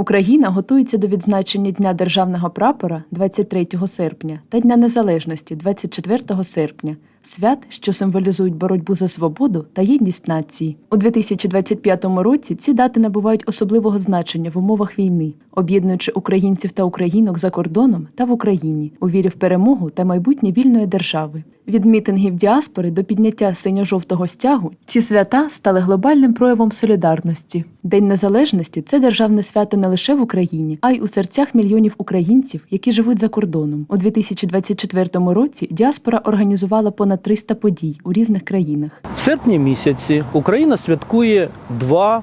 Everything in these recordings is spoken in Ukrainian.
Україна готується до відзначення Дня державного прапора 23 серпня та Дня Незалежності 24 серпня. Свят, що символізують боротьбу за свободу та єдність нації. У 2025 році ці дати набувають особливого значення в умовах війни, об'єднуючи українців та українок за кордоном та в Україні у вірі в перемогу та майбутнє вільної держави. Від мітингів діаспори до підняття синьо-жовтого стягу ці свята стали глобальним проявом солідарності. День незалежності це державне свято не лише в Україні, а й у серцях мільйонів українців, які живуть за кордоном. У 2024 році діаспора організувала понад 300 подій у різних країнах. В серпні місяці Україна святкує два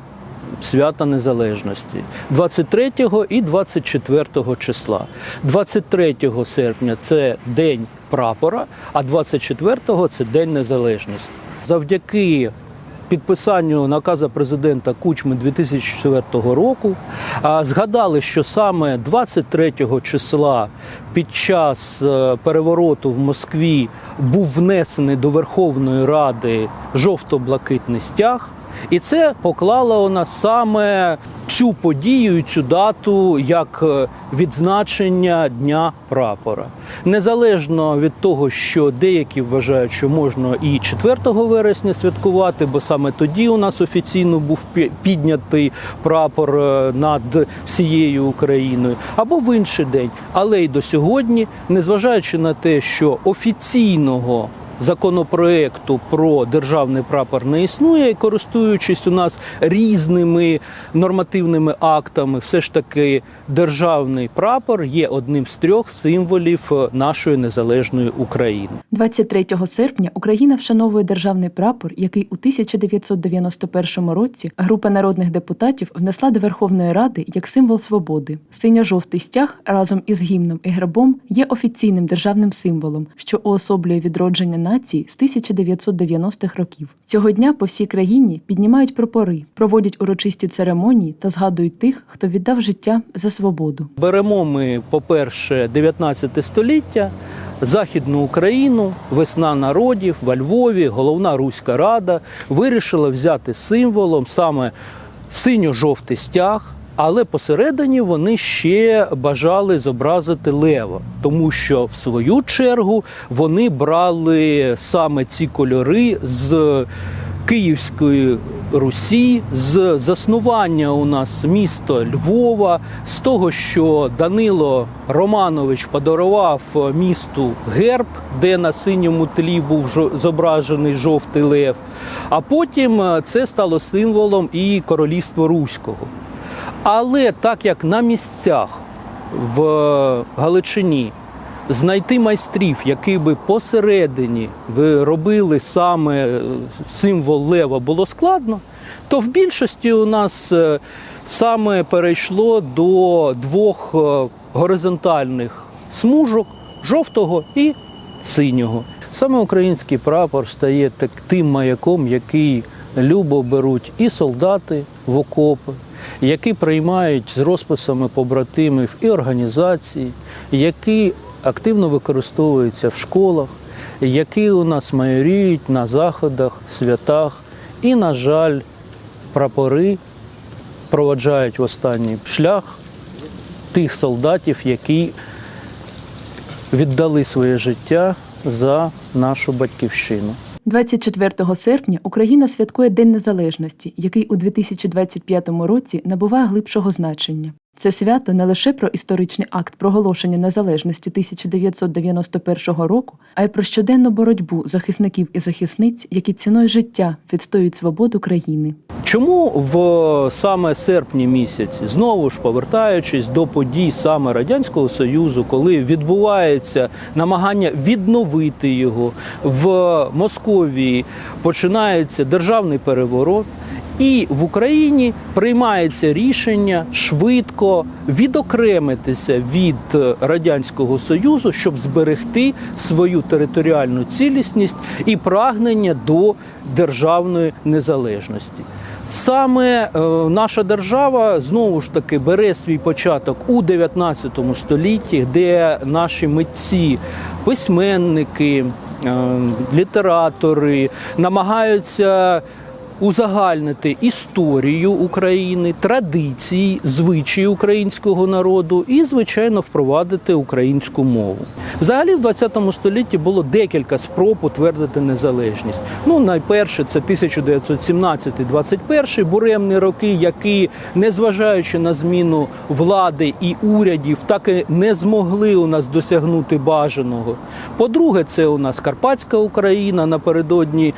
свята незалежності 23 і 24 числа. 23 серпня це День прапора, а 24 це День Незалежності. Завдяки підписанню наказу президента Кучми 2004 року згадали, що саме 23 числа під час е, перевороту в Москві був внесений до Верховної Ради жовто-блакитний стяг. І це поклало нас саме цю подію, цю дату як е, відзначення Дня прапора. Незалежно від того, що деякі вважають, що можна і 4 вересня святкувати, бо саме тоді у нас офіційно був піднятий прапор е, над всією Україною, або в інший день. Але й до сьогодні, незважаючи на те, що офіційного законопроекту про державний прапор не існує, і користуючись у нас різними нормативними актами, все ж таки державний прапор є одним з трьох символів е, нашої незалежної України. 23 серпня Україна вшановує державний прапор, який у 1991 році група народних депутатів внесла до Верховної Ради як символ свободи. Синьо-жовтий стяг разом із гімном і гербом є офіційним державним символом, що уособлює відродження нації з 1990-х років. Цього дня по всій країні піднімають прапори, проводять урочисті церемонії та згадують тих, хто віддав життя за свободу. Беремо ми, по-перше, 19 століття, Західну Україну, весна народів во Львові, головна Руська Рада вирішила взяти символом саме синьо-жовтий стяг. Але посередині вони ще бажали зобразити лева, тому що в свою чергу вони брали саме ці кольори з Київської Русі, з заснування у нас міста Львова, з того, що Данило Романович подарував місту герб, де на синьому тлі був зображений жовтий лев. А потім це стало символом і королівства Руського. Але так як на місцях в Галичині знайти майстрів, які би посередині робили саме е, символ лева, було складно, то в більшості у нас е, саме перейшло до двох е, горизонтальних смужок жовтого і синього. Саме український прапор стає так тим маяком, який любо беруть і солдати в окопи, які приймають з розписами побратимів і організації, які активно використовуються в школах, які у нас майоріють на заходах, святах. І, на жаль, прапори проводжають в останній шлях тих солдатів, які віддали своє життя за нашу батьківщину. 24 серпня Україна святкує День Незалежності, який у 2025 році набуває глибшого значення. Це свято не лише про історичний акт проголошення незалежності 1991 року, а й про щоденну боротьбу захисників і захисниць, які ціною життя відстоюють свободу країни. Чому в саме серпні місяці, знову ж повертаючись до подій саме Радянського Союзу, коли відбувається намагання відновити його в Московії, починається державний переворот. І в Україні приймається рішення швидко відокремитися від радянського союзу, щоб зберегти свою територіальну цілісність і прагнення до державної незалежності. Саме е, наша держава знову ж таки бере свій початок у 19 столітті, де наші митці, письменники, е, літератори намагаються узагальнити історію України, традиції, звичаї українського народу і, звичайно, впровадити українську мову. Взагалі, в 20 столітті було декілька спроб утвердити незалежність. Ну, найперше, це 1917-21 буремні роки, які, незважаючи на зміну влади і урядів, так і не змогли у нас досягнути бажаного. По-друге, це у нас Карпатська Україна напередодні.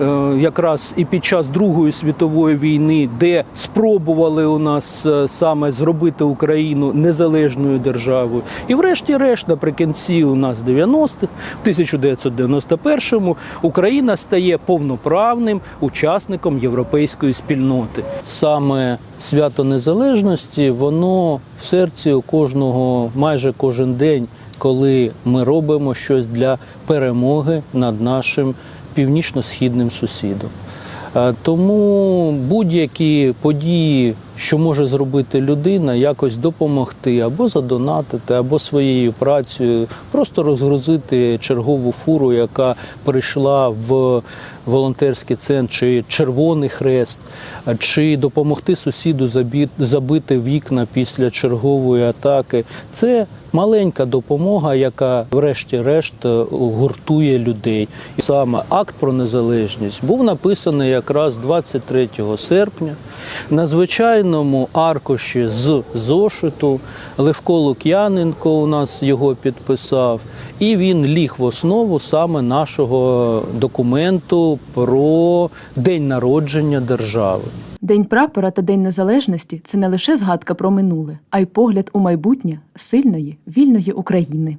Е, Якраз і під час Другої світової війни, де спробували у нас е, саме зробити Україну незалежною державою, і врешті-решт, наприкінці у нас 90-х, в 1991-му Україна стає повноправним учасником європейської спільноти. Саме свято незалежності, воно в серці у кожного майже кожен день, коли ми робимо щось для перемоги над нашим північно-східним сусідом. Е, Тому будь-які події, що може зробити людина, якось допомогти або задонатити, або своєю працею, просто розгрузити чергову фуру, яка прийшла в волонтерський центр чи Червоний Хрест, чи допомогти сусіду забити вікна після чергової атаки. Це маленька допомога, яка, врешті-решт, е, гуртує людей. І саме акт про незалежність був написаний якраз 23 серпня на звичайному аркуші з зошиту. Левко Лук'яненко у нас його підписав, і він ліг в основу саме нашого документу про день народження держави. День прапора та День Незалежності це не лише згадка про минуле, а й погляд у майбутнє сильної, вільної України.